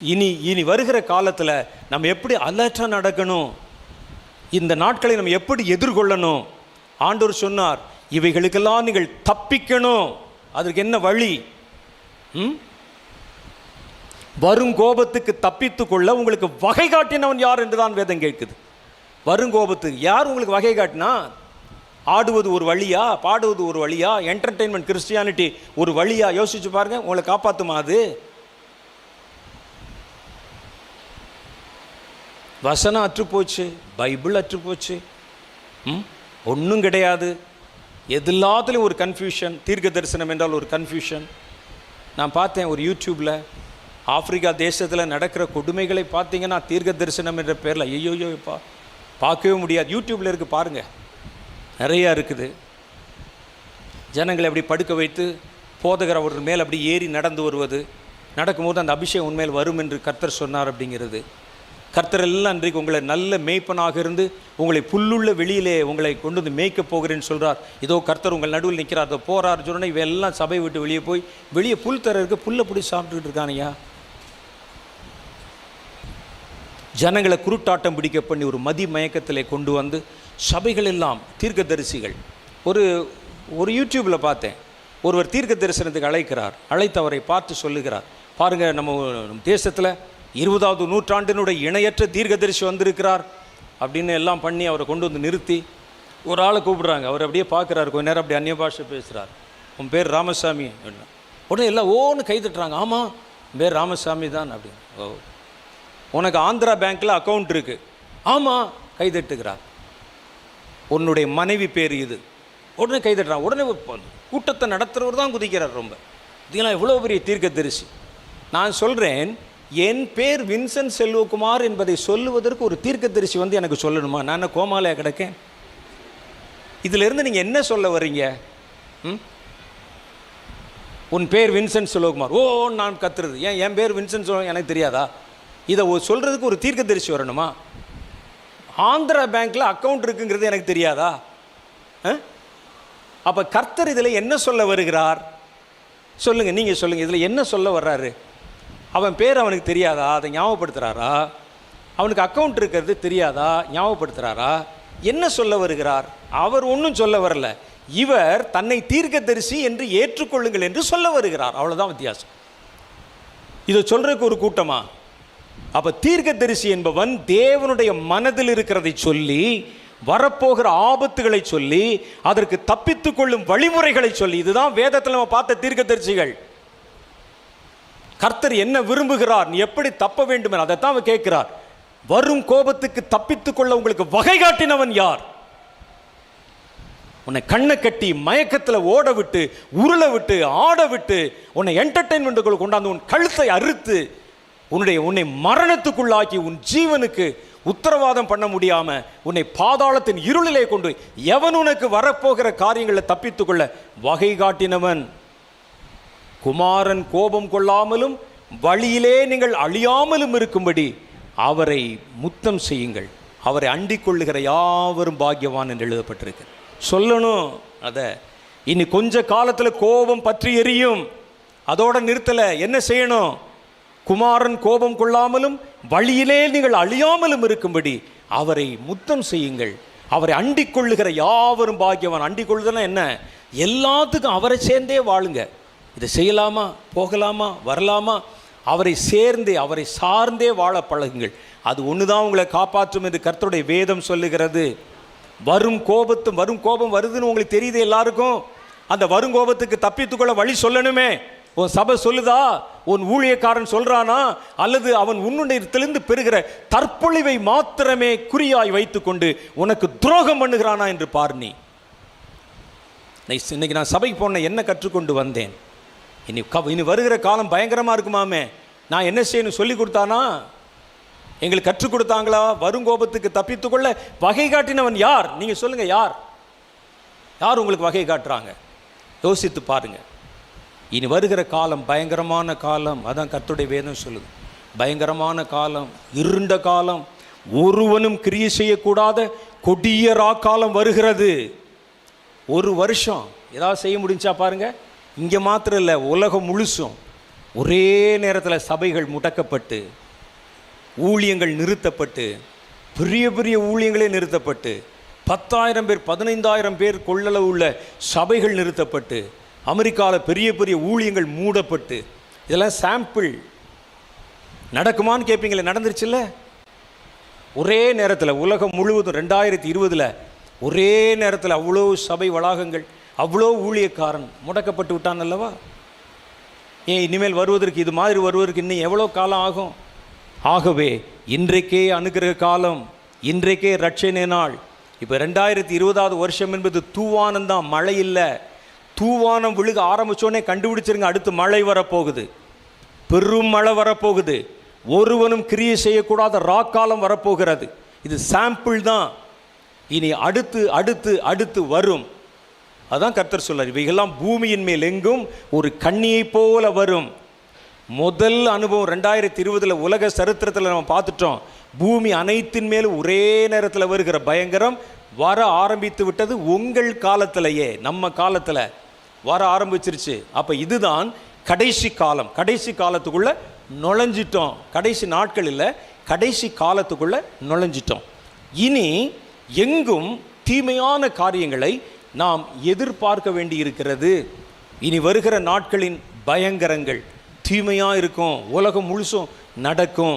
இனி இனி வருகிற காலத்தில் நம்ம எப்படி அலர்ட்டாக நடக்கணும்? இந்த நாட்களை நம்ம எப்படி எதிர்கொள்ளணும்? ஆண்டவர் சொன்னார் இவைகளுக்கெல்லாம் நீங்கள் தப்பிக்கணும். அதற்கு என்ன வழி? ம்? வரும் கோபத்துக்கு தப்பித்து கொள்ள உங்களுக்கு வகை காட்டினவன் யார் என்று தான் வேதம் கேட்குது. வரும் கோபத்துக்கு யார் உங்களுக்கு வகை காட்டினா? ஆடுவது ஒரு வழியா? பாடுவது ஒரு வழியா? என்டர்டெயின்மெண்ட் கிறிஸ்டியானிட்டி ஒரு வழியா? யோசிச்சு பாருங்க உங்களை காப்பாற்றுமா அது? வசனம் அற்றுப்போச்சு பைபிள் அற்றுப்போச்சு. ம்? ஒன்றும் கிடையாது. எல்லாத்துலேயும் ஒரு கன்ஃபியூஷன் தீர்க்க தரிசனம் என்றால் ஒரு கன்ஃபியூஷன் நான் பார்த்தேன் ஒரு யூடியூப்பில் ஆப்பிரிக்கா தேசத்தில் நடக்கிற கொடுமைகளை பார்த்தீங்கன்னா தீர்க்க தரிசனம் என்ற பேரில் ஐயோயோப்பா பார்க்கவே முடியாது. யூடியூப்பில் இருக்குது பாருங்கள் நிறையா இருக்குது. ஜனங்களை அப்படி படுக்க வைத்து போதகர் அவர் மேல் அப்படி ஏறி நடந்து வருவது நடக்கும்போது அந்த அபிஷேகம் உண்மையில் வரும் என்று கர்த்தர் சொன்னார் அப்படிங்கிறது. கர்த்தர் எல்லாம் அன்றைக்கு உங்களை நல்ல மேய்ப்பனாக இருந்து உங்களை புல்லுள்ள வெளியிலே உங்களை கொண்டு வந்து மேய்க்க போகிறேன்னு சொல்கிறார் இதோ கர்த்தர் உங்கள் நடுவில் நிற்கிறார். அதோ போகிறார் சொன்னால் இவன் எல்லாம் சபை விட்டு வெளியே போய் வெளியே புல் தர இருக்கு புல்லை பிடி சாப்பிட்டுக்கிட்டு இருக்கானையா ஜனங்களை குருட்டாட்டம் பிடிக்க பண்ணி ஒரு மதி மயக்கத்தில் கொண்டு வந்து சபைகள் எல்லாம் தீர்க்கதரிசிகள். ஒரு ஒரு யூடியூப்பில் பார்த்தேன். ஒருவர் தீர்க்க தரிசனத்துக்கு அழைக்கிறார். அழைத்து அவரை பார்த்து சொல்லுகிறார். பாருங்கள் நம்ம தேசத்தில் இருபதாவது நூற்றாண்டினுடைய இணையற்ற தீர்க்கதரிசி வந்திருக்கிறார் அப்படின்னு எல்லாம் பண்ணி அவரை கொண்டு வந்து நிறுத்தி ஒரு ஆளை கூப்பிடுறாங்க. அவர் அப்படியே பார்க்குறாரு. கொஞ்ச நேரம் அப்படி அந்நிய பாஷை பேசுகிறார் உன் பேர் ராமசாமி அப்படின்னா. உடனே எல்லாம் ஓன்னு கை தட்டுறாங்க. ஆமாம் உன் பேர் ராமசாமி தான் அப்படின்னு. ஓ. உனக்கு ஆந்திரா பேங்க்கில் அக்கௌண்ட் இருக்குது ஆமாம் கை தட்டுகிறார். உன்னுடைய மனைவி பேர் இது. உடனே கை தட்டுறான். உடனே கூட்டத்தை நடத்துகிறவர் தான் குதிக்கிறார் ரொம்ப. இதெல்லாம் எவ்வளோ பெரிய தீர்க்க தரிசி நான் சொல்கிறேன் என் பேர் வின்சென்ட் செல்வகுமார் என்பதை சொல்லுவதற்கு ஒரு தீர்க்கதரிசி வந்து எனக்கு சொல்லணுமா? நான் என்ன கோமாலையா கிடக்கேன்? இதிலிருந்து நீங்கள் என்ன சொல்ல வர்றீங்க? ம்? உன் பேர் வின்சென்ட் செல்வகுமார். ஓ நான் கத்துறது. ஏன் என் பேர் வின்சென்ட் செல்வம் எனக்கு தெரியாதா? இதை சொல்கிறதுக்கு ஒரு தீர்க்கதரிசி வரணுமா? ஆந்திரா பேங்க்கில் அக்கௌண்ட் இருக்குங்கிறது எனக்கு தெரியாதா? அப்போ கர்த்தர் இதில் என்ன சொல்ல வருகிறார்? சொல்லுங்கள் நீங்கள் சொல்லுங்கள் இதில் என்ன சொல்ல வர்றாரு? அவன் பேர் அவனுக்கு தெரியாதா? அதை ஞாபகப்படுத்துகிறாரா அவனுக்கு அக்கவுண்ட் இருக்கிறது தெரியாதா? ஞாபகப்படுத்துகிறாரா என்ன சொல்ல வருகிறார்? அவர் ஒன்றும் சொல்ல வரல. இவர் தன்னை தீர்க்கதரிசி என்று ஏற்றுக்கொள்ளுங்கள் என்று சொல்ல வருகிறார். அவ்வளோதான் வித்தியாசம். இதை சொல்கிறதுக்கு ஒரு கூட்டமா? அப்போ தீர்க்கதரிசி என்பவன் தேவனுடைய மனதில் இருக்கிறதை சொல்லி வரப்போகிற ஆபத்துகளை சொல்லி அதற்கு தப்பித்துக்கொள்ளும் வழிமுறைகளை சொல்லி இதுதான் வேதத்தில் நம்ம பார்த்த தீர்க்கதரிசிகள். கர்த்தர் என்ன விரும்புகிறார் நீ எப்படி தப்ப வேண்டும் என அதைத்தான் அவர் கேட்கிறார். வரும் கோபத்துக்கு தப்பித்துக் கொள்ள உங்களுக்கு வகை காட்டினவன் யார்? உன்னை கண்ணை கட்டி மயக்கத்தில் ஓட விட்டு உருள விட்டு ஆட விட்டு உன்னை என்டர்டைன்மெண்ட்டுக்குள் கொண்டாந்து உன் கழுத்தை அறுத்து உன்னுடைய உன்னை மரணத்துக்குள்ளாக்கி உன் ஜீவனுக்கு உத்தரவாதம் பண்ண முடியாமல் உன்னை பாதாளத்தின் இருளிலே கொண்டு எவன் உனக்கு வரப்போகிற காரியங்களை தப்பித்துக்கொள்ள வகை காட்டினவன்? குமாரன் கோபம் கொள்ளாமலும் வழியிலே நீங்கள் அழியாமலும் இருக்கும்படி அவரை முத்தம் செய்யுங்கள். அவரை அண்டிக் கொள்ளுகிற யாவரும் பாக்கியவான் என்று எழுதப்பட்டிருக்கு சொல்லணும் அதை. இனி கொஞ்ச காலத்தில் கோபம் பற்றி எரியும். அதோட நிறுத்தலை என்ன செய்யணும்? குமாரன் கோபம் கொள்ளாமலும் வழியிலே நீங்கள் அழியாமலும் இருக்கும்படி அவரை முத்தம் செய்யுங்கள். அவரை அண்டிக் கொள்ளுகிற யாவரும் பாக்கியவான். அண்டிக் கொள்ளுதல்னா என்ன? எல்லாத்துக்கும் அவரை சேர்ந்தே வாழுங்க. இதை செய்யலாமா போகலாமா வரலாமா? அவரை சேர்ந்தே அவரை சார்ந்தே வாழ பழகுங்கள். அது ஒன்று தான் உங்களை காப்பாற்றும் என்று கர்த்தருடைய வேதம் சொல்லுகிறது. வரும் கோபத்தும் வரும் கோபம் வருதுன்னு உங்களுக்கு தெரியுது எல்லாருக்கும். அந்த வரும் கோபத்துக்கு தப்பித்துக்கொள்ள வழி சொல்லணுமே. உன் சபை சொல்லுதா? உன் ஊழியக்காரன் சொல்கிறானா அல்லது அவன் உன்னுடையத்திலிருந்து பெறுகிற தற்பொழிவை மாத்திரமே குறியாய் வைத்துக்கொண்டு உனக்கு துரோகம் பண்ணுகிறானா என்று பார் நீ. இன்னைக்கு நான் சபைக்கு போன என்ன கற்றுக்கொண்டு வந்தேன்? இனி க இனி வருகிற காலம் பயங்கரமாக இருக்குமாமே. நான் என்ன செய்யணும் சொல்லி கொடுத்தானா? எங்களுக்கு கற்றுக் கொடுத்தாங்களா? வரும் கோபத்துக்கு தப்பித்துக்கொள்ள வகை காட்டினவன் யார்? நீங்கள் சொல்லுங்கள் யார்? யார் உங்களுக்கு வகை காட்டுறாங்க? யோசித்து பாருங்கள் இனி வருகிற காலம் பயங்கரமான காலம். அதான் கர்த்தருடைய வேதம் சொல்லுது. பயங்கரமான காலம் இருண்ட காலம். ஒருவனும் கிரியை செய்யக்கூடாத கொடிய காலம் வருகிறது. ஒரு வருஷம். ஏதாவது செய்ய முடிஞ்சா பாருங்கள் இங்கே மாத்திரம் இல்லை உலகம் முழுசும் ஒரே நேரத்தில் சபைகள் முடக்கப்பட்டு ஊழியங்கள் நிறுத்தப்பட்டு பெரிய பெரிய ஊழியங்களே நிறுத்தப்பட்டு பத்தாயிரம் பேர் பதினைந்தாயிரம் பேர் கொள்ளளவு உள்ள சபைகள் நிறுத்தப்பட்டு அமெரிக்காவில் பெரிய பெரிய ஊழியங்கள் மூடப்பட்டு இதெல்லாம் சாம்பிள் நடக்குமான்னு கேட்பீங்களே நடந்துருச்சுல்ல? ஒரே நேரத்தில் உலகம் முழுவதும் ரெண்டாயிரத்தி இருபதில் ஒரே நேரத்தில் அவ்வளோ சபை வளாகங்கள் அவ்வளோ ஊழியக்காரன். முடக்கப்பட்டு விட்டான் அல்லவா? ஏன் இனிமேல் வருவதற்கு இது மாதிரி வருவதற்கு இன்னும் எவ்வளோ காலம் ஆகும்? ஆகவே இன்றைக்கே அனுகிரக காலம் இன்றைக்கே ரட்சணை நாள். இப்போ ரெண்டாயிரத்தி இருபதாவது வருஷம் என்பது தூவானம் தான் மழை இல்லை. தூவானம் விழுக ஆரம்பித்தோடனே கண்டுபிடிச்சிருங்க அடுத்து மழை வரப்போகுது. பெரும் மழை வரப்போகுது. ஒருவனும் கிரியை செய்யக்கூடாத ராக்காலம் வரப்போகிறது. இது சாம்பிள் தான். இனி அடுத்து அடுத்து அடுத்து வரும். அதான் கர்த்தர் சொல்றார் இவைகள்லாம் பூமியின் மேல் எங்கும் ஒரு கண்ணியைப் போல வரும். முதல் அனுபவம் ரெண்டாயிரத்தி இருபதில் உலக சரித்திரத்தில் நம்ம பார்த்துட்டோம். பூமி அனைத்தின் மேலும் ஒரே நேரத்தில் வருகிற பயங்கரம் வர ஆரம்பித்து விட்டது உங்கள் காலத்திலேயே நம்ம காலத்தில். வர ஆரம்பிச்சிருச்சு. அப்போ இதுதான் கடைசி காலம். கடைசி காலத்துக்குள்ள நுழைஞ்சிட்டோம். கடைசி நாட்கள் இல்லை கடைசி காலத்துக்குள்ள நுழைஞ்சிட்டோம். இனி எங்கும் தீமையான காரியங்களை நாம் எதிர்பார்க்க வேண்டி இருக்கிறது இனி வருகிற நாட்களின் பயங்கரங்கள். தீமையாக இருக்கும். உலகம் முழுசும் நடக்கும்.